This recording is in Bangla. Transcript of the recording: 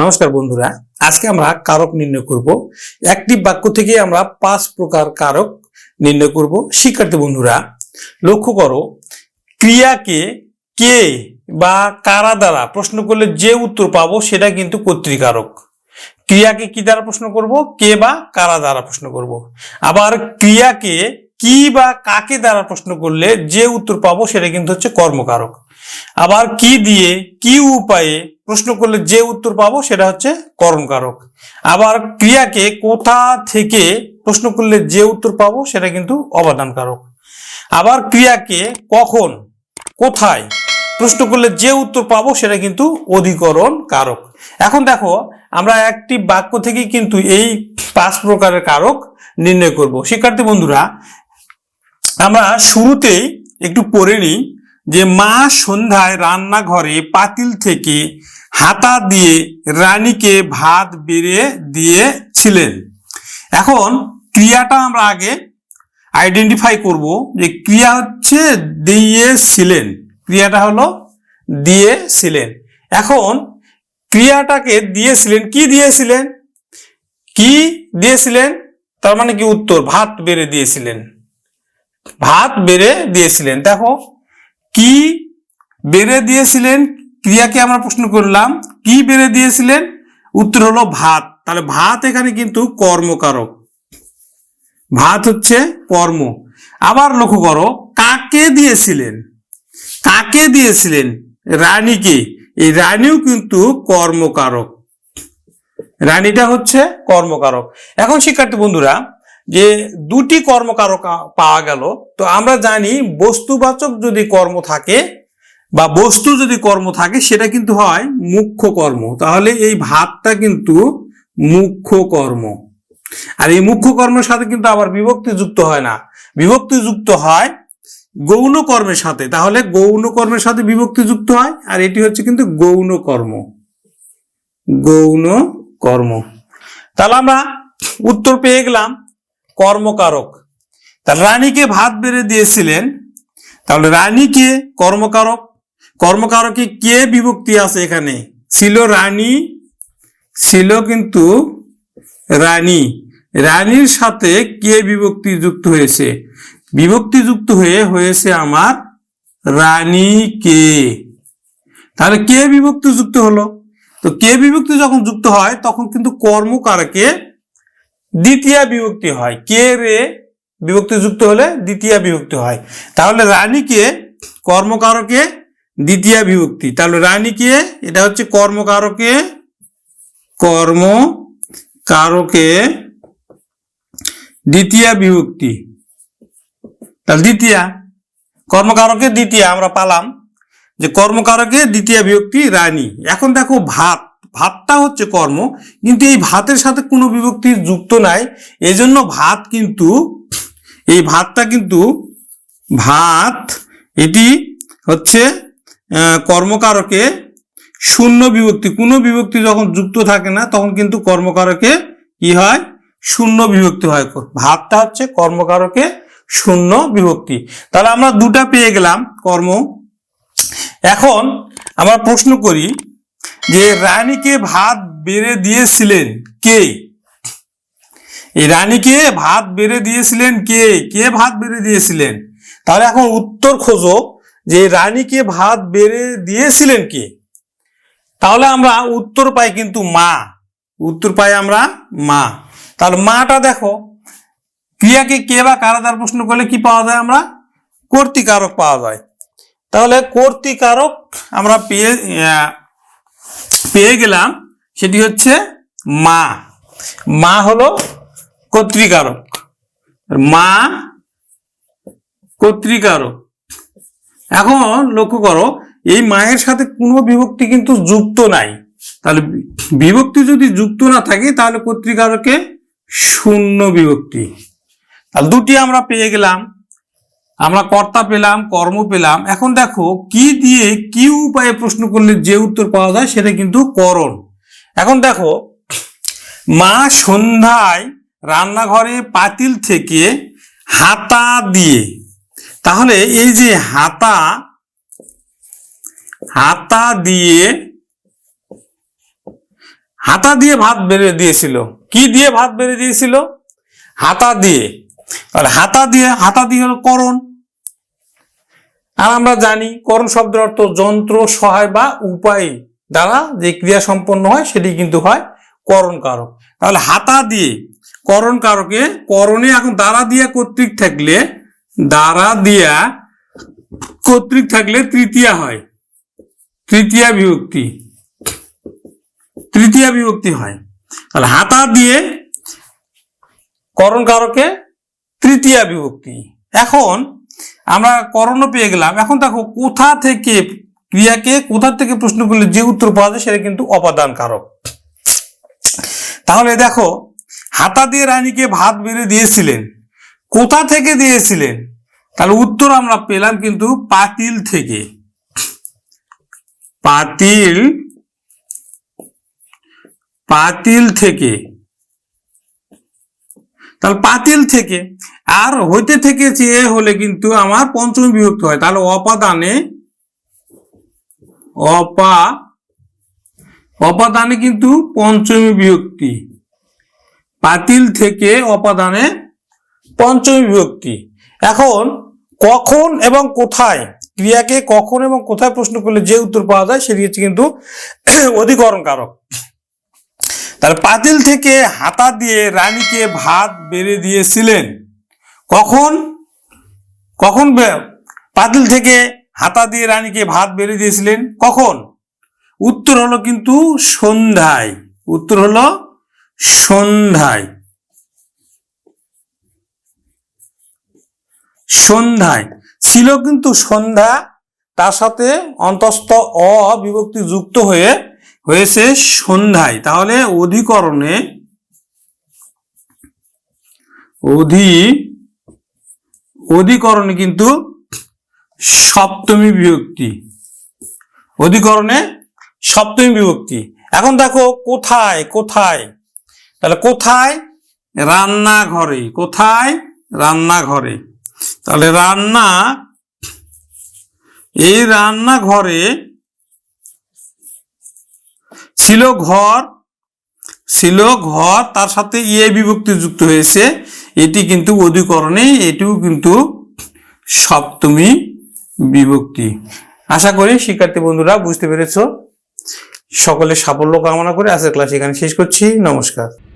নমস্কার বন্ধুরা, আজকে আমরা কারক নির্ণয় করব। একটি বাক্য থেকে আমরা পাঁচ প্রকার কারক নির্ণয় করব। শিক্ষার্থী বন্ধুরা, লক্ষ্য করো, ক্রিয়াকে কে বা কারা দ্বারা প্রশ্ন করলে যে উত্তর পাবো সেটা কিন্তু কর্তৃকারক। ক্রিয়াকে কি দ্বারা প্রশ্ন করব? কে বা কারা দ্বারা প্রশ্ন করব। আবার ক্রিয়াকে কি বা কাকে দ্বারা প্রশ্ন করলে যে উত্তর পাবো সেটা কিন্তু হচ্ছে কর্মকারক। আবার কি দিয়ে, কি উপায়ে প্রশ্ন করলে যে উত্তর পাবো সেটা হচ্ছে করণকারক। আবার ক্রিয়াকে কোথা থেকে প্রশ্ন করলে যে উত্তর পাবো সেটা কিন্তু অবাদানকারক। আবার ক্রিয়াকে কখন, কোথায় প্রশ্ন করলে যে উত্তর পাবো সেটা কিন্তু অধিকরণ কারক এখন দেখো, আমরা একটি বাক্য থেকে কিন্তু এই পাঁচ প্রকারের কারক নির্ণয় করব। শিক্ষার্থী বন্ধুরা, আমরা শুরুতেই একটু পড়ে নিই। যে মা সন্ধ্যায় রান্নাঘরে পাতিল থেকে হাতা দিয়ে রানীকে ভাত বেড়ে দিয়েছিলেন। এখন ক্রিয়াটা আমরা আগে আইডেন্টিফাই করব যে ক্রিয়া হচ্ছে দিয়েছিলেন। ক্রিয়াটা হলো দিয়েছিলেন। এখন ক্রিয়াটাকে দিয়েছিলেন, কি দিয়েছিলেন? কি দিয়েছিলেন? তার মানে কি? উত্তর, ভাত বেড়ে দিয়েছিলেন। ভাত বেড়ে দিয়েছিলেন। দেখো কি বেড়ে দিয়েছিলেন? ক্রিয়াকে আমরা প্রশ্ন করলাম, কি বেড়ে দিয়েছিলেন? উত্তর হলো ভাত। তাহলে ভাত এখানে কিন্তু কর্মকারক। ভাত হচ্ছে কর্ম। আবার লক্ষ্য করো, কাকে দিয়েছিলেন? কাকে দিয়েছিলেন? রানীকে। এই রানীও কিন্তু কর্মকারক। রানীটা হচ্ছে কর্মকারক। এখন শিক্ষার্থী বন্ধুরা যে দুটি কর্মকারক পাওয়া গেল, তো আমরা জানি বস্তুবাচক যদি কর্ম থাকে বা বস্তু যদি কর্ম থাকে, সেটা কিন্তু হয় মুখ্য কর্ম। তাহলে এই ভাতটা কিন্তু মুখ্য কর্ম। আর এই মুখ্য কর্মের সাথে কিন্তু আবার বিভক্তি যুক্ত হয় না। বিভক্তি যুক্ত হয় গৌণ কর্মের সাথে। তাহলে গৌণ কর্মের সাথে বিভক্তি যুক্ত হয়, আর এটি হচ্ছে কিন্তু গৌণ কর্ম। গৌণ কর্ম। তাহলে আমরা উত্তর পেয়ে গেলাম। কর্মকারক। তাহলে রানীকে ভাত বেড়ে দিয়েছিলেন। তাহলে রানী কে? কর্মকারক। কর্মকারকে কে বিভক্তি আছে এখানে? ছিল রানী, ছিল কিন্তু রানী। রানীর সাথে কে বিভক্তি যুক্ত হয়েছে? বিভক্তি যুক্ত হয়ে হয়েছে আমার রানী কে। তাহলে কে বিভক্তি যুক্ত হলো? তো কে বিভক্তি যখন যুক্ত হয়, তখন কিন্তু কর্মকারকে দ্বিতীয় বিভক্তি হয়। কে রে? বিভক্তি যুক্ত হলে দ্বিতীয় বিভক্তি হয়। তাহলে রানীকে কর্মকারকে দ্বিতীয় বিভক্তি। তাহলে রানীকে এটা হচ্ছে কর্মকারকে কর্ম কারকে দ্বিতীয় বিভক্তি। তাহলে দ্বিতীয়া, কর্মকারকে দ্বিতীয়, আমরা পালাম যে কর্মকারকে দ্বিতীয় বিভক্তি রানী। এখন দেখো ভাত ভাতটা হচ্ছে কর্ম, কিন্তু এই ভাতের সাথে কোনো বিভক্তি যুক্ত নাই। এজন্য ভাত কিন্তু, এই ভাতটা কিন্তু ভাত, এটি হচ্ছে কর্মকারকে শূন্য বিভক্তি, কোনো বিভক্তি যখন যুক্ত থাকে না, তখন কিন্তু কর্মকারকে কি হয়? শূন্য বিভক্তি হয়। ভাতটা হচ্ছে কর্মকারকে শূন্য বিভক্তি। তাহলে আমরা দুটা পেয়ে গেলাম কর্ম। এখন আমরা প্রশ্ন করি যে রানীকে ভাত বেড়ে দিয়েছিলেন কে? এই রানীকে ভাত বেড়ে দিয়েছিলেন কে? কে ভাত বেড়ে দিয়েছিলেন? তাহলে এখন উত্তর খোঁজো যে রানীকে ভাত বেড়ে দিয়েছিলেন কে। তাহলে আমরা উত্তর পাই কিন্তু মা। উত্তর পাই আমরা মা। তাহলে মাটা দেখো, ক্রিয়াকে কে বা কারা দ্বারা প্রশ্ন করলে কি পাওয়া যায় আমরা? কর্তৃকারক পাওয়া যায়। তাহলে কর্তৃকারক আমরা পেয়ে পেয়ে গেলাম সেটি হচ্ছে মা। মা হলো কর্তৃকারক। মা কর্তৃকারক। এখন লক্ষ্য করো, এই মায়ের সাথে কোনো বিভক্তি কিন্তু যুক্ত নাই। তাহলে বিভক্তি যদি যুক্ত না থাকে, তাহলে কর্তৃকারকে শূন্য বিভক্তি। তাহলে দুটি আমরা পেয়ে গেলাম। আমরা কর্তা পেলাম, কর্ম পেলাম। এখন দেখো, কি দিয়ে, কি উপায়ে প্রশ্ন করলে যে উত্তর পাওয়া যায় সেটা কিন্তু করণ। এখন দেখো, মা সন্ধ্যায় রান্নাঘরে পাতিল থেকে হাতা দিয়ে, তাহলে এই যে হাতা হাতা দিয়ে হাতা দিয়ে ভাত বেড়ে দিয়েছিল। কি দিয়ে ভাত বেড়ে দিয়েছিল? হাতা দিয়ে। তাহলে হাতা দিয়ে হাতা দিয়ে হলো করণ। আর আমরা জানি করণ শব্দের অর্থ যন্ত্র, সহায় বা উপায় দ্বারা যে ক্রিয়া সম্পন্ন হয়, সেটি কিন্তু হয় করণ কারক তাহলে হাতা দিয়ে করণ কারকে করণে এখন দ্বারা দিয়া কর্তৃক থাকলে, দ্বারা দিয়া কর্তৃক থাকলে তৃতীয়া হয়। তৃতীয়া বিভক্তি। তৃতীয়া বিভক্তি হয়। তাহলে হাতা দিয়ে করণ কারকে তৃতীয়া বিভক্তি। এখন আমরা করণ পেয়ে গেলাম। এখন দেখো কোথা থেকে ক্রিয়াকে, কোথা থেকে প্রশ্ন করলে যে উত্তর পাওয়া যায় সেটা কিন্তু অপাদান কারক তাহলে দেখো, হাতা দিয়ে রানীকে ভাত বেড়ে দিয়েছিলেন। কোথা থেকে দিয়েছিলেন? তাহলে উত্তর আমরা পেলাম কিন্তু পাতিল থেকে। পাতিল পাতিল থেকে। তাহলে পাতিল থেকে আর হইতে থেকে চেয়ে হলে কিন্তু আমার পঞ্চমী বিভক্ত হয়। তাহলে অপাদানে, অপা, অপাদানে কিন্তু পঞ্চমী বিভক্তি। পাতিল থেকে অপাদানে পঞ্চমী বিভক্তি। এখন কখন এবং কোথায়, ক্রিয়াকে কখন এবং কোথায় প্রশ্ন করলে যে উত্তর পাওয়া যায় সেটি হচ্ছে কিন্তু অধিকরণ কারক তাহলে পাতিল থেকে হাতা দিয়ে রানীকে ভাত বেড়ে দিয়েছিলেন। কখন? কখন পাতিল থেকে হাতা দিয়ে রানীকে ভাত বেড়ে দিয়েছিলেন? কখন? উত্তর হলো কিন্তু সন্ধ্যায়। উত্তর হলো সন্ধ্যায়। সন্ধ্যায়। ছিল কিন্তু সন্ধ্যা, তার সাথে অন্তস্থ অ বিভক্তি যুক্ত হয়ে হয়েছে সন্ধ্যায়। তাহলে অধিকরণে অধি, অধিকরণে কিন্তু সপ্তমী বিভক্তি। অধিকরণে সপ্তমী বিভক্তি। এখন দেখো কোথায় কোথায়? তাহলে কোথায়? রান্নাঘরে। কোথায়? রান্নাঘরে। তাহলে রান্না, এই রান্নাঘরে ছিল ঘর ছিল ঘর, তার সাথে ইয়ে বিভক্তি যুক্ত হয়েছে। এটি কিন্তু অধিকরণে, এটিও কিন্তু সপ্তমী বিভক্তি। আশা করি শিক্ষার্থী বন্ধুরা বুঝতে পেরেছ। সকলে সাফল্য কামনা করে আজকের ক্লাস এখানে শেষ করছি। নমস্কার।